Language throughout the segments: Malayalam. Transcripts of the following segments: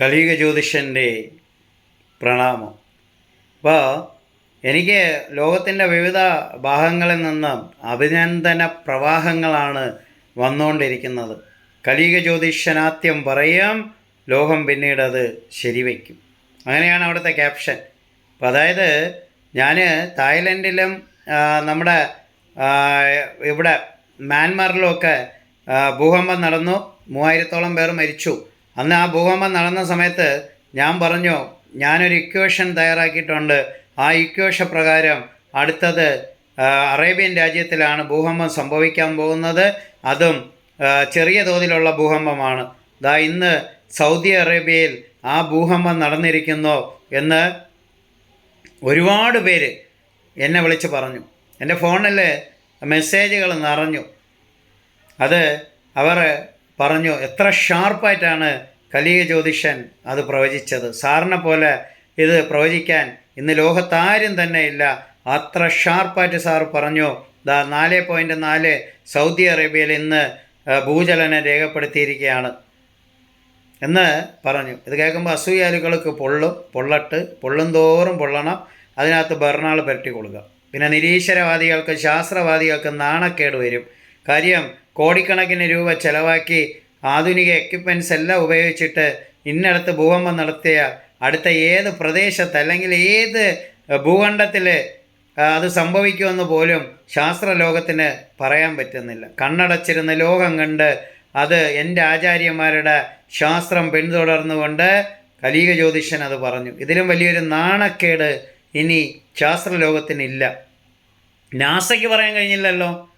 കലിയുഗ ജ്യോതിഷന്റെ പ്രണാമം. അപ്പോൾ എനിക്ക് ലോകത്തിന്റെ വിവിധ ഭാഗങ്ങളിൽ നിന്ന് അഭിനന്ദന പ്രവാഹങ്ങളാണ് വന്നുകൊണ്ടിരിക്കുന്നത്. കലിയുഗ ജ്യോതിഷനാത്യം പറയാം ലോകം പിന്നീട് അത് ശരിവയ്ക്കും. അങ്ങനെയാണ് അവിടുത്തെ ക്യാപ്ഷൻ. അപ്പോൾ അതായത് ഞാൻ തായ്ലൻഡിലും നമ്മുടെ ഇവിടെ മ്യാൻമാറിലുമൊക്കെ ഭൂകമ്പം നടന്നു. മൂവായിരത്തോളം പേർ മരിച്ചു. അന്ന് ആ ഭൂകമ്പം നടന്ന സമയത്ത് ഞാൻ പറഞ്ഞു ഞാനൊരു ഇക്വേഷൻ തയ്യാറാക്കിയിട്ടുണ്ട്. ആ ഇക്വേഷൻ പ്രകാരം അടുത്തത് അറേബ്യൻ രാജ്യത്തിലാണ് ഭൂകമ്പം സംഭവിക്കാൻ പോകുന്നത്. അതും ചെറിയ തോതിലുള്ള ഭൂകമ്പമാണ്. ദാ ഇന്ന് സൗദി അറേബ്യയിൽ ആ ഭൂകമ്പം നടന്നിരിക്കുന്നു എന്ന് ഒരുപാട് പേര് എന്നെ വിളിച്ച് പറഞ്ഞു. എന്റെ ഫോണിൽ മെസ്സേജുകൾ നിറഞ്ഞു. അത് അവർ പറഞ്ഞു എത്ര ഷാർപ്പായിട്ടാണ് കലിയ ജ്യോതിഷൻ അത് പ്രവചിച്ചത്. സാറിനെ പോലെ ഇത് പ്രവചിക്കാൻ ഇന്ന് ലോകത്താരും തന്നെ ഇല്ല. അത്ര ഷാർപ്പായിട്ട് സാർ പറഞ്ഞു. ദാ നാല് പോയിന്റ് നാല് സൗദി അറേബ്യയിൽ ഇന്ന് ഭൂചലനം രേഖപ്പെടുത്തിയിരിക്കുകയാണ്. എന്ന് പറഞ്ഞു. ഇത് കേൾക്കുമ്പോൾ അസൂയാലുകൾക്ക് പൊള്ളും പൊള്ളട്ട് പൊള്ളും തോറും പൊള്ളണം. അതിനകത്ത് ഭരണാൾ പുരട്ടി കൊടുക്കുക. പിന്നെ നിരീശ്വരവാദികൾക്ക് ശാസ്ത്രവാദികൾക്ക് നാണക്കേട് വരും. കാര്യം കോടിക്കണക്കിന് രൂപ ചെലവാക്കി ആധുനിക എക്യുപ്മെന്റ്സ് എല്ലാം ഉപയോഗിച്ചിട്ട് ഇന്നടത്ത് ഭൂകമ്പം നടത്തിയ അടുത്ത ഏത് പ്രദേശത്ത് അല്ലെങ്കിൽ ഏത് ഭൂഖണ്ഡത്തിൽ അത് സംഭവിക്കുമെന്ന് പോലും ശാസ്ത്രലോകത്തിന് പറയാൻ പറ്റുന്നില്ല. കണ്ണടച്ചിരുന്ന ലോകം കണ്ട് അത് എന്റെ ആചാര്യന്മാരുടെ ശാസ്ത്രം പിന്തുടർന്നുകൊണ്ട് കലീക ജ്യോതിഷൻ അത് പറഞ്ഞു. ഇതിലും വലിയൊരു നാണക്കേട് ഇനി ശാസ്ത്രലോകത്തിനില്ല. നാസയ്ക്ക് പറയാൻ കഴിഞ്ഞില്ലല്ലോ.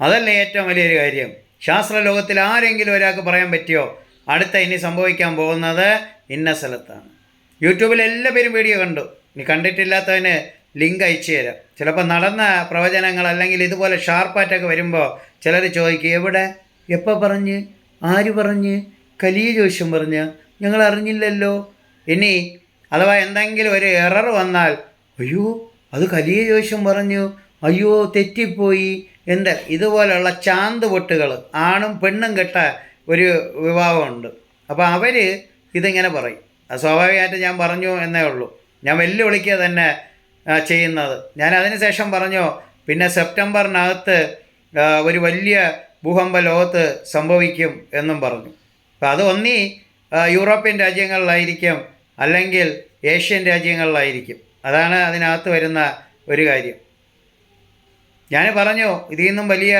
അതല്ലേ ഏറ്റവും വലിയൊരു കാര്യം. ശാസ്ത്രലോകത്തിൽ ആരെങ്കിലും ഒരാൾക്ക് പറയാൻ പറ്റിയോ? അടുത്ത ഇനി സംഭവിക്കാൻ പോകുന്നത് ഇന്ന സ്ഥലത്താണ്. യൂട്യൂബിൽ എല്ലാ പേരും വീഡിയോ കണ്ടു. ഇനി കണ്ടിട്ടില്ലാത്തവന് ലിങ്ക് അയച്ചു തരാം. ചിലപ്പോൾ നടന്ന പ്രവചനങ്ങൾ അല്ലെങ്കിൽ ഇതുപോലെ ഷാർപ്പായിട്ടൊക്കെ വരുമ്പോൾ ചിലർ ചോദിക്കും എവിടെ? എപ്പോൾ പറഞ്ഞ്? ആര് പറഞ്ഞ്? കലിയ ജോഷ്യം പറഞ്ഞ്? ഞങ്ങൾ അറിഞ്ഞില്ലല്ലോ. ഇനി അഥവാ എന്തെങ്കിലും ഒരു എറർ വന്നാൽ അയ്യോ അത് കലിയ ജോഷ്യം പറഞ്ഞു. അയ്യോ തെറ്റിപ്പോയി. എന്ത്? ഇതുപോലെയുള്ള ചാന്ത് പൊട്ടുകൾ ആണും പെണ്ണും കെട്ട ഒരു വിവാഹമുണ്ട് അപ്പോൾ അവർ ഇതിങ്ങനെ പറയും. സ്വാഭാവികമായിട്ട് ഞാൻ പറഞ്ഞു എന്നേ ഉള്ളൂ. ഞാൻ വെല്ലുവിളിക്കുക തന്നെ ചെയ്യുന്നത്. ഞാൻ അതിന് ശേഷം പറഞ്ഞു പിന്നെ സെപ്റ്റംബറിനകത്ത് ഒരു വലിയ ഭൂകമ്പ ലോകത്ത് സംഭവിക്കും എന്നും പറഞ്ഞു. അപ്പോൾ അത് ഒന്നീ യൂറോപ്യൻ രാജ്യങ്ങളിലായിരിക്കും അല്ലെങ്കിൽ ഏഷ്യൻ രാജ്യങ്ങളിലായിരിക്കും. അതാണ് അതിനകത്ത് വരുന്ന ഒരു കാര്യം. ഞാൻ പറഞ്ഞു ഇതിൽ നിന്നും വലിയ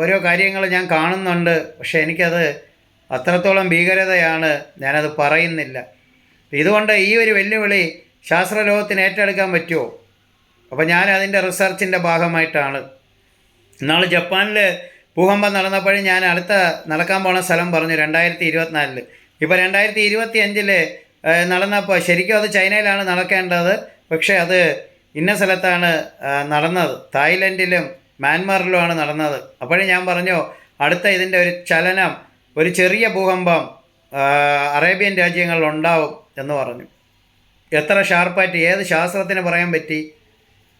ഓരോ കാര്യങ്ങൾ ഞാൻ കാണുന്നുണ്ട് പക്ഷേ എനിക്കത് അത്രത്തോളം ഭീകരതയാണ് ഞാനത് പറയുന്നില്ല. ഇതുകൊണ്ട് ഈ ഒരു വെല്ലുവിളി ശാസ്ത്രലോകത്തിന് ഏറ്റെടുക്കാൻ പറ്റുമോ? അപ്പോൾ ഞാൻ അതിന്റെ റിസർച്ചിന്റെ ഭാഗമായിട്ടാണ്. ഇന്നാൾ ജപ്പാനിൽ ഭൂകമ്പം നടന്നപ്പോഴും ഞാൻ അടുത്ത നടക്കാൻ പോണ സ്ഥലം പറഞ്ഞു രണ്ടായിരത്തി ഇരുപത്തിനാലിൽ ഇപ്പോൾ രണ്ടായിരത്തി ഇരുപത്തി അഞ്ചിൽ നടന്നപ്പോൾ ശരിക്കും അത് ചൈനയിലാണ് നടക്കേണ്ടത് പക്ഷേ അത് ഇന്ന സ്ഥലത്താണ് നടന്നത്. തായ്ലൻഡിലും മ്യാൻമാറിലുമാണ് നടന്നത്. അപ്പോഴും ഞാൻ പറഞ്ഞു അടുത്ത ഇതിന്റെ ഒരു ചലനം ഒരു ചെറിയ ഭൂകമ്പം അറേബ്യൻ രാജ്യങ്ങളിൽ ഉണ്ടാവും എന്ന് പറഞ്ഞു. എത്ര ഷാർപ്പായിട്ട് ഏത് ശാസ്ത്രത്തിന് പറയാൻ പറ്റി?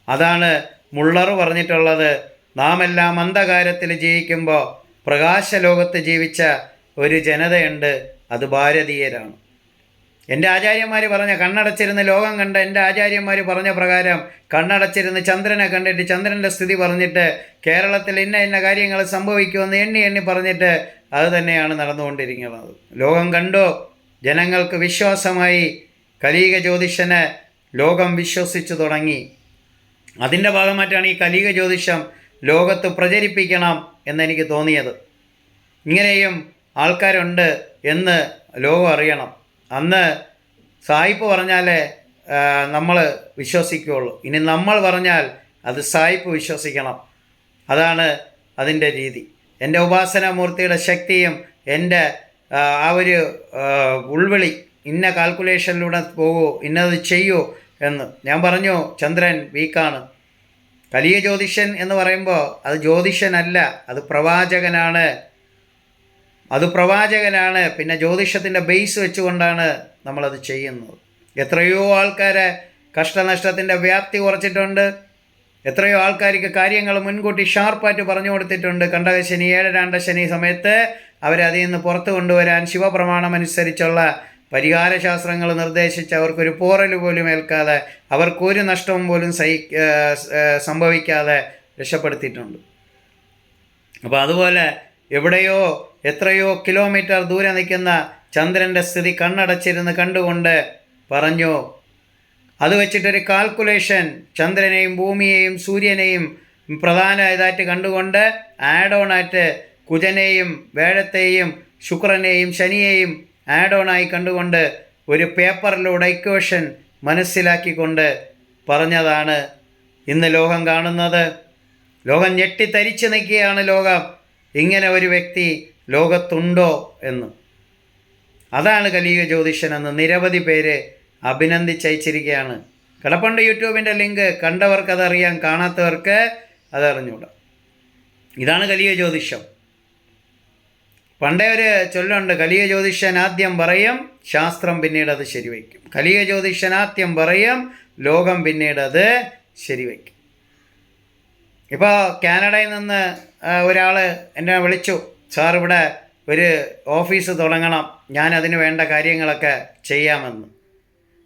അതാണ് മുള്ളർ പറഞ്ഞിട്ടുള്ളത്. നാം എല്ലാം അന്ധകാരത്തിൽ ജീവിക്കുമ്പോൾ പ്രകാശ പ്രകാശലോകത്ത് ജീവിച്ച ഒരു ജനതയുണ്ട്. അത് ഭാരതീയരാണ്. എന്റെ ആചാര്യന്മാർ പറഞ്ഞ കണ്ണടച്ചിരുന്ന് ലോകം കണ്ട എന്റെ ആചാര്യന്മാർ പറഞ്ഞ പ്രകാരം കണ്ണടച്ചിരുന്ന് ചന്ദ്രനെ കണ്ടിട്ട് ചന്ദ്രന്റെ സ്ഥിതി പറഞ്ഞിട്ട് കേരളത്തിൽ ഇന്ന ഇന്ന കാര്യങ്ങൾ സംഭവിക്കുമെന്ന് എണ്ണി എണ്ണി പറഞ്ഞിട്ട് അത് തന്നെയാണ് നടന്നുകൊണ്ടിരിക്കുന്നത്. ലോകം കണ്ടോ? ജനങ്ങൾക്ക് വിശ്വാസമായി കലീക ജ്യോതിഷനെ ലോകം വിശ്വസിച്ചു തുടങ്ങി. അതിന്റെ ഭാഗമായിട്ടാണ് ഈ കലിക ജ്യോതിഷം ലോകത്ത് പ്രചരിപ്പിക്കണം എന്നെനിക്ക് തോന്നിയത്. ഇങ്ങനെയും ആൾക്കാരുണ്ട് എന്ന് ലോകം അറിയണം. അന്ന് സായിപ്പ് പറഞ്ഞാലേ നമ്മൾ വിശ്വസിക്കുകയുള്ളൂ ഇനി നമ്മൾ പറഞ്ഞാൽ അത് സായിപ്പ് വിശ്വസിക്കണം. അതാണ് അതിന്റെ രീതി. എന്റെ ഉപാസനാമൂർത്തിയുടെ ശക്തിയും എന്റെ ആ, ഒരു ഉൾവിളി ഇന്ന കാൽക്കുലേഷനിലൂടെ പോകൂ ഇന്നത് ചെയ്യൂ എന്ന്. ഞാൻ പറഞ്ഞു ചന്ദ്രൻ വീക്കാണ്. കലിയ ജ്യോതിഷൻ എന്ന് പറയുമ്പോൾ അത് ജ്യോതിഷനല്ല അത് പ്രവാചകനാണ് അത് പ്രവാചകനാണ്. പിന്നെ ജ്യോതിഷത്തിന്റെ ബേസ് വെച്ചുകൊണ്ടാണ് നമ്മളത് ചെയ്യുന്നത്. എത്രയോ ആൾക്കാരെ കഷ്ടനഷ്ടത്തിന്റെ വ്യാപ്തി കുറച്ചിട്ടുണ്ട്. എത്രയോ ആൾക്കാർക്ക് കാര്യങ്ങൾ മുൻകൂട്ടി ഷാർപ്പായിട്ട് പറഞ്ഞു കൊടുത്തിട്ടുണ്ട്. കണ്ടകശനി ഏഴരാണ്ട ശനി സമയത്ത് അവരെ അതിൽ നിന്ന് പുറത്തു കൊണ്ടുവരാൻ ശിവപ്രമാണം അനുസരിച്ചുള്ള പരിഹാരശാസ്ത്രങ്ങൾ നിർദ്ദേശിച്ച് അവർക്കൊരു പോറൽ പോലും ഏൽക്കാതെ അവർക്കൊരു നഷ്ടവും പോലും സഹി സംഭവിക്കാതെ രക്ഷപ്പെടുത്തിയിട്ടുണ്ട്. അപ്പോൾ അതുപോലെ എവിടെയോ എത്രയോ കിലോമീറ്റർ ദൂരെ നിൽക്കുന്ന ചന്ദ്രന്റെ സ്ഥിതി കണ്ണടച്ചിരുന്ന് കണ്ടുകൊണ്ട് പറഞ്ഞു അത് വെച്ചിട്ടൊരു കാൽക്കുലേഷൻ ചന്ദ്രനെയും ഭൂമിയെയും സൂര്യനെയും പ്രധാന ഇതായിട്ട് കണ്ടുകൊണ്ട് ആഡ് ഓൺ ആയിട്ട് കുജനെയും വേഴത്തെയും ശുക്രനെയും ശനിയെയും ആഡ് ഓൺ ആയി കണ്ടുകൊണ്ട് ഒരു പേപ്പറിലൂടെ ഇക്വേഷൻ മനസ്സിലാക്കിക്കൊണ്ട് പറഞ്ഞതാണ് ഇന്ന് ലോകം കാണുന്നത്. ലോകം ഞെട്ടിത്തരിച്ചു നിൽക്കുകയാണ് ലോകം. ഇങ്ങനെ ഒരു വ്യക്തി ലോകത്തുണ്ടോ എന്ന്. അതാണ് കലിയുഗ ജ്യോതിഷൻ എന്ന് നിരവധി പേര് അഭിനന്ദിച്ചയച്ചിരിക്കുകയാണ്. കിടപ്പുണ്ട് യൂട്യൂബിന്റെ ലിങ്ക് കണ്ടവർക്ക് അതറിയാം കാണാത്തവർക്ക് അതറിഞ്ഞൂടാം. ഇതാണ് കലിയ ജ്യോതിഷം. പണ്ടേ ഒരു ചൊല്ലുണ്ട് കലിയ ജ്യോതിഷൻ ആദ്യം പറയും ശാസ്ത്രം പിന്നീട് അത് ശരിവയ്ക്കും. കലിയ ജ്യോതിഷൻ ആദ്യം പറയും ലോകം പിന്നീട് അത് ശരിവയ്ക്കും. ഇപ്പോൾ കാനഡയിൽ നിന്ന് ഒരാൾ എന്നെ വിളിച്ചു. സാർ ഇവിടെ ഒരു ഓഫീസ് തുടങ്ങണം. ഞാൻ അതിന് വേണ്ട കാര്യങ്ങളൊക്കെ ചെയ്യാമെന്ന്.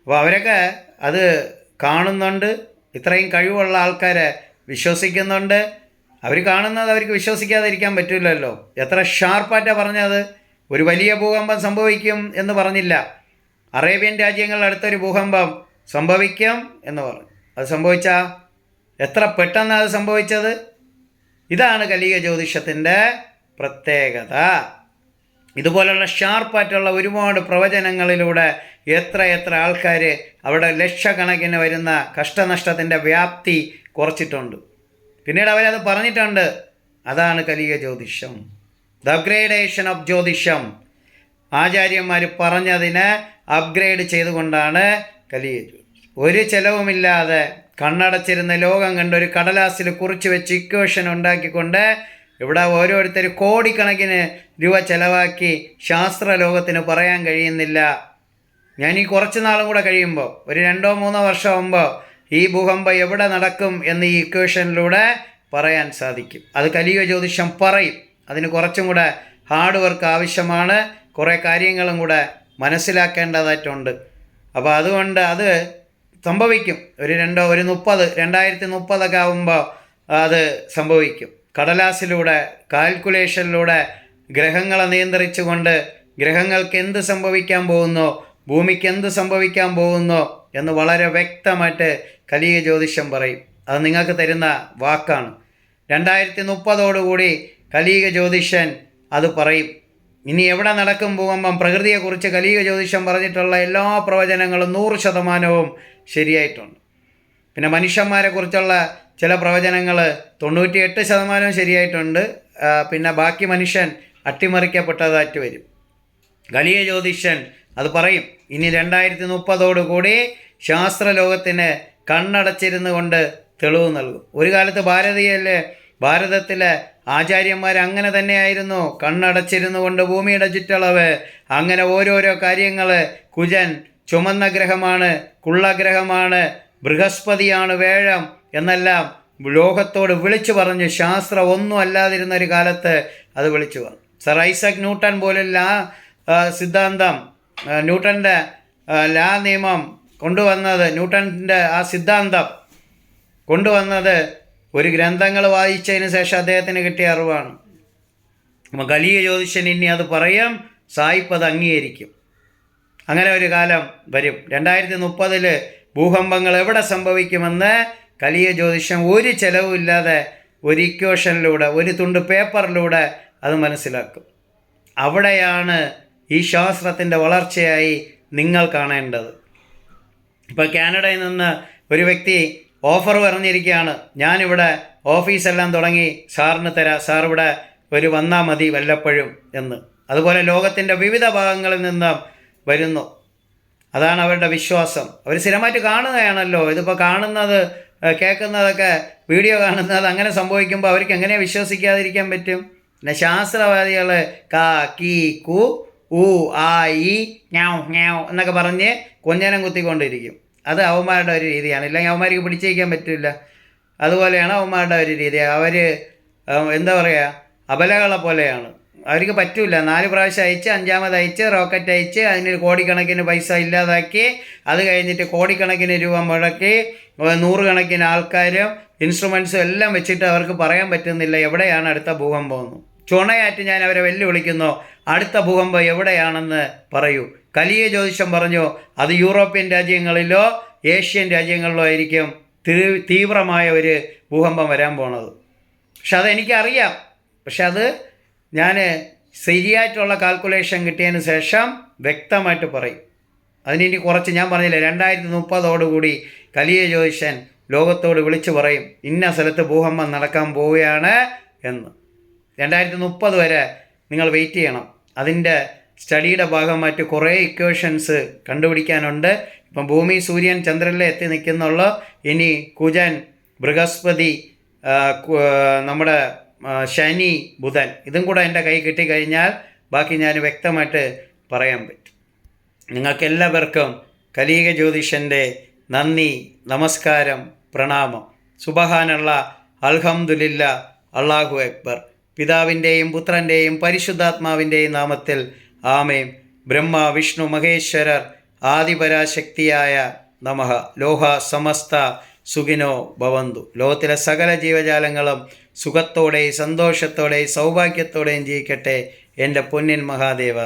അപ്പോൾ അവരൊക്കെ അത് കാണുന്നുണ്ട്. ഇത്രയും കഴിവുള്ള ആൾക്കാരെ വിശ്വസിക്കുന്നുണ്ട്. അവർ കാണുന്നത് അവർക്ക് വിശ്വസിക്കാതിരിക്കാൻ പറ്റില്ലല്ലോ. എത്ര ഷാർപ്പായിട്ടാണ് പറഞ്ഞത്. ഒരു വലിയ ഭൂകമ്പം സംഭവിക്കും എന്ന് പറഞ്ഞില്ല. അറേബ്യൻ രാജ്യങ്ങളിൽ അടുത്തൊരു ഭൂകമ്പം സംഭവിക്കും എന്ന് പറഞ്ഞു. അത് സംഭവിച്ചാ? എത്ര പെട്ടെന്നാണ് അത് സംഭവിച്ചത്? ഇതാണ് കലിക ജ്യോതിഷത്തിന്റെ പ്രത്യേകത. ഇതുപോലുള്ള ഷാർപ്പായിട്ടുള്ള ഒരുപാട് പ്രവചനങ്ങളിലൂടെ എത്ര എത്ര ആൾക്കാർ അവിടെ ലക്ഷക്കണക്കിന് വരുന്ന കഷ്ടനഷ്ടത്തിന്റെ വ്യാപ്തി കുറച്ചിട്ടുണ്ട്. പിന്നീട് അവരത് പറഞ്ഞിട്ടുണ്ട്. അതാണ് കലിയ ജ്യോതിഷം. ദ അപ്ഗ്രേഡേഷൻ ഓഫ് ജ്യോതിഷം. ആചാര്യന്മാർ പറഞ്ഞതിനെ അപ്ഗ്രേഡ് ചെയ്തുകൊണ്ടാണ് കലിയ ഒരു ചെലവുമില്ലാതെ കണ്ണടച്ചിരുന്ന ലോകം കണ്ട് ഒരു കടലാസിൽ കുറിച്ച് വെച്ച് ഇക്വേഷൻ ഉണ്ടാക്കിക്കൊണ്ട് ഇവിടെ ഓരോരുത്തർ കോടിക്കണക്കിന് രൂപ ചെലവാക്കി ശാസ്ത്ര ലോകത്തിന് പറയാൻ കഴിയുന്നില്ല. ഞാൻ ഈ കുറച്ച് നാളും കൂടെ കഴിയുമ്പോൾ ഒരു രണ്ടോ മൂന്നോ വർഷം മുമ്പോ ഈ ഭൂകമ്പം എവിടെ നടക്കും എന്ന് ഈ ഇക്വേഷനിലൂടെ പറയാൻ സാധിക്കും. അത് കലിയ ജ്യോതിഷം പറയും. അതിന് കുറച്ചും കൂടെ ഹാർഡ് വർക്ക് ആവശ്യമാണ്. കുറേ കാര്യങ്ങളും കൂടെ മനസ്സിലാക്കേണ്ടതായിട്ടുണ്ട്. അപ്പോൾ അതുകൊണ്ട് അത് സംഭവിക്കും. ഒരു രണ്ടോ ഒരു മുപ്പത് രണ്ടായിരത്തി മുപ്പതൊക്കെ ആകുമ്പോൾ അത് സംഭവിക്കും. കടലാസിലൂടെ കാൽക്കുലേഷനിലൂടെ ഗ്രഹങ്ങളെ നിയന്ത്രിച്ചുകൊണ്ട് ഗ്രഹങ്ങൾക്ക് എന്ത് സംഭവിക്കാൻ പോകുന്നോ ഭൂമിക്ക് എന്ത് സംഭവിക്കാൻ പോകുന്നോ എന്ന് വളരെ വ്യക്തമായിട്ട് കലിയ ജ്യോതിഷം പറയും. അത് നിങ്ങൾക്ക് തരുന്ന വാക്കാണ്. രണ്ടായിരത്തി മുപ്പതോടുകൂടി കലിയുക ജ്യോതിഷൻ അത് പറയും. ഇനി എവിടെ നടക്കും ഭൂകമ്പം? പ്രകൃതിയെക്കുറിച്ച് കലിയുക ജ്യോതിഷം പറഞ്ഞിട്ടുള്ള എല്ലാ പ്രവചനങ്ങളും നൂറ് ശതമാനവും ശരിയായിട്ടുണ്ട്. പിന്നെ മനുഷ്യന്മാരെ കുറിച്ചുള്ള ചില പ്രവചനങ്ങൾ തൊണ്ണൂറ്റിയെട്ട് ശതമാനം ശരിയായിട്ടുണ്ട്. പിന്നെ ബാക്കി മനുഷ്യൻ അട്ടിമറിക്കപ്പെട്ടതായിട്ട് വരും. കലിയ ജ്യോതിഷൻ അത് പറയും ഇനി രണ്ടായിരത്തി മുപ്പതോടുകൂടി ശാസ്ത്രലോകത്തിന് കണ്ണടച്ചിരുന്നു കൊണ്ട് തെളിവ് നൽകും. ഒരു കാലത്ത് ഭാരതീയല്ലേ ഭാരതത്തിലെ ആചാര്യന്മാർ അങ്ങനെ തന്നെയായിരുന്നു. കണ്ണടച്ചിരുന്നു കൊണ്ട് ഭൂമിയുടെ ചുറ്റളവ് അങ്ങനെ ഓരോരോ കാര്യങ്ങൾ കുജൻ ചുമന്ന ഗ്രഹമാണ് കുള്ളഗ്രഹമാണ് ബൃഹസ്പതിയാണ് വേഴം എന്നെല്ലാം ലോകത്തോട് വിളിച്ചു പറഞ്ഞ് ശാസ്ത്രം ഒന്നും അല്ലാതിരുന്ന ഒരു കാലത്ത് അത് വിളിച്ചു പറഞ്ഞു. സർ ഐസക് ന്യൂട്ടൺ പോലുള്ള ആ, സിദ്ധാന്തം ന്യൂട്ടന്റെ ലാ നിയമം കൊണ്ടുവന്നത് ന്യൂട്ടന്റെ ആ സിദ്ധാന്തം കൊണ്ടുവന്നത് ഒരു ഗ്രന്ഥങ്ങൾ വായിച്ചതിന് ശേഷം അദ്ദേഹത്തിന് കിട്ടിയ അറിവാണ്. അപ്പം കലിയ ജ്യോതിഷൻ ഇനി അത് പറയാം സായിപ്പ് അത് അംഗീകരിക്കും. അങ്ങനെ ഒരു കാലം വരും. രണ്ടായിരത്തി മുപ്പതിൽ ഭൂകമ്പങ്ങൾ എവിടെ സംഭവിക്കുമെന്ന് കലിയ ജ്യോതിഷം ഒരു ചെലവുമില്ലാതെ ഒരു ഇക്വേഷനിലൂടെ ഒരു തുണ്ട് പേപ്പറിലൂടെ അത് മനസ്സിലാക്കും. അവിടെയാണ് ഈ ശാസ്ത്രത്തിന്റെ വളർച്ചയായി നിങ്ങൾ കാണേണ്ടത്. ഇപ്പോൾ കാനഡയിൽ നിന്ന് ഒരു വ്യക്തി ഓഫർ പറഞ്ഞിരിക്കുകയാണ് ഞാനിവിടെ ഓഫീസെല്ലാം തുടങ്ങി സാറിന് തരാം സാർ ഇവിടെ ഒരു വന്നാൽ മതി വല്ലപ്പോഴും എന്ന്. അതുപോലെ ലോകത്തിന്റെ വിവിധ ഭാഗങ്ങളിൽ നിന്ന് വരുന്നു. അതാണ് അവരുടെ വിശ്വാസം. അവർ സ്ഥിരമായിട്ട് കാണുകയാണല്ലോ. ഇതിപ്പോൾ കാണുന്നത് കേൾക്കുന്നതൊക്കെ വീഡിയോ കാണുന്നത് അങ്ങനെ സംഭവിക്കുമ്പോൾ അവർക്ക് എങ്ങനെ വിശ്വസിക്കാതിരിക്കാൻ പറ്റും? പിന്നെ ശാസ്ത്രവാദികൾ കാ കീ കു ഊ ആ ഈ ഞാവ് ഞാവ് എന്നൊക്കെ പറഞ്ഞ് കൊഞ്ഞനം കുത്തിക്കൊണ്ടിരിക്കും. അത് അവന്മാരുടെ ഒരു രീതിയാണ്. ഇല്ലെങ്കിൽ അവന്മാർക്ക് പിടിച്ചേക്കാൻ പറ്റില്ല. അതുപോലെയാണ് അവന്മാരുടെ ഒരു രീതി. അവർ എന്താ പറയുക അബലകളെ പോലെയാണ്. അവർക്ക് പറ്റൂല. നാല് പ്രാവശ്യം അയച്ച് അഞ്ചാമത് അയച്ച് റോക്കറ്റ് അയച്ച് അതിന് കോടിക്കണക്കിന് പൈസ ഇല്ലാതാക്കി അത് കഴിഞ്ഞിട്ട് കോടിക്കണക്കിന് രൂപ മുടക്കി നൂറുകണക്കിന് ആൾക്കാരും ഇൻസ്ട്രുമെൻസും എല്ലാം വെച്ചിട്ട് അവർക്ക് പറയാൻ പറ്റുന്നില്ല എവിടെയാണ് അടുത്ത ഭൂകമ്പം എന്ന്. ചുണയാറ്റ് ഞാൻ അവരെ വെല്ലുവിളിക്കുന്നു. അടുത്ത ഭൂകമ്പം എവിടെയാണെന്ന് പറയൂ. കലിയ ജ്യോതിഷം പറഞ്ഞു അത് യൂറോപ്യൻ രാജ്യങ്ങളിലോ ഏഷ്യൻ രാജ്യങ്ങളിലോ ആയിരിക്കും തീവ്രമായ ഒരു ഭൂകമ്പം വരാൻ പോണത്. പക്ഷെ അതെനിക്കറിയാം പക്ഷെ അത് ഞാൻ ശരിയായിട്ടുള്ള കാൽക്കുലേഷൻ കിട്ടിയതിന് ശേഷം വ്യക്തമായിട്ട് പറയും. അതിനി കുറച്ച് ഞാൻ പറഞ്ഞില്ലേ രണ്ടായിരത്തി മുപ്പതോടുകൂടി കലിയ ജ്യോതിഷൻ ലോകത്തോട് വിളിച്ചു പറയും ഇന്ന സ്ഥലത്ത് ഭൂകമ്പം നടക്കാൻ പോവുകയാണ് എന്ന്. രണ്ടായിരത്തി മുപ്പത് വരെ നിങ്ങൾ വെയിറ്റ് ചെയ്യണം. അതിന്റെ സ്റ്റഡിയുടെ ഭാഗമായിട്ട് കുറേ ഇക്വേഷൻസ് കണ്ടുപിടിക്കാനുണ്ട്. ഇപ്പം ഭൂമി സൂര്യൻ ചന്ദ്രനിലെ എത്തി നിൽക്കുന്നുള്ളൂ. ഇനി കുജൻ ബൃഹസ്പതി നമ്മുടെ ശനി ബുധൻ. ഇതും കൂടെ എന്റെ കൈ കിട്ടിക്കഴിഞ്ഞാൽ ബാക്കി ഞാൻ വ്യക്തമായിട്ട് പറയാൻ പറ്റും. നിങ്ങൾക്കെല്ലാവർക്കും കലീക ജ്യോതിഷന്റെ നന്ദി നമസ്കാരം പ്രണാമം. സുബഹാനുള്ള അൽഹംദുലില്ല അള്ളാഹു അക്ബർ. പിതാവിന്റെയും പുത്രന്റെയും പരിശുദ്ധാത്മാവിന്റെയും നാമത്തിൽ ആമേം ബ്രഹ്മ വിഷ്ണു മഹേശ്വരർ ആദിപരാശക്തിയായ നമഹ. ലോഹ സമസ്ത സുഖിനോ ഭവന്തു. ലോകത്തിലെ സകല ജീവജാലങ്ങളും സുഖത്തോടെയും സന്തോഷത്തോടെയും സൗഭാഗ്യത്തോടെയും ജീവിക്കട്ടെ എന്റെ പൊന്നിൻ മഹാദേവ.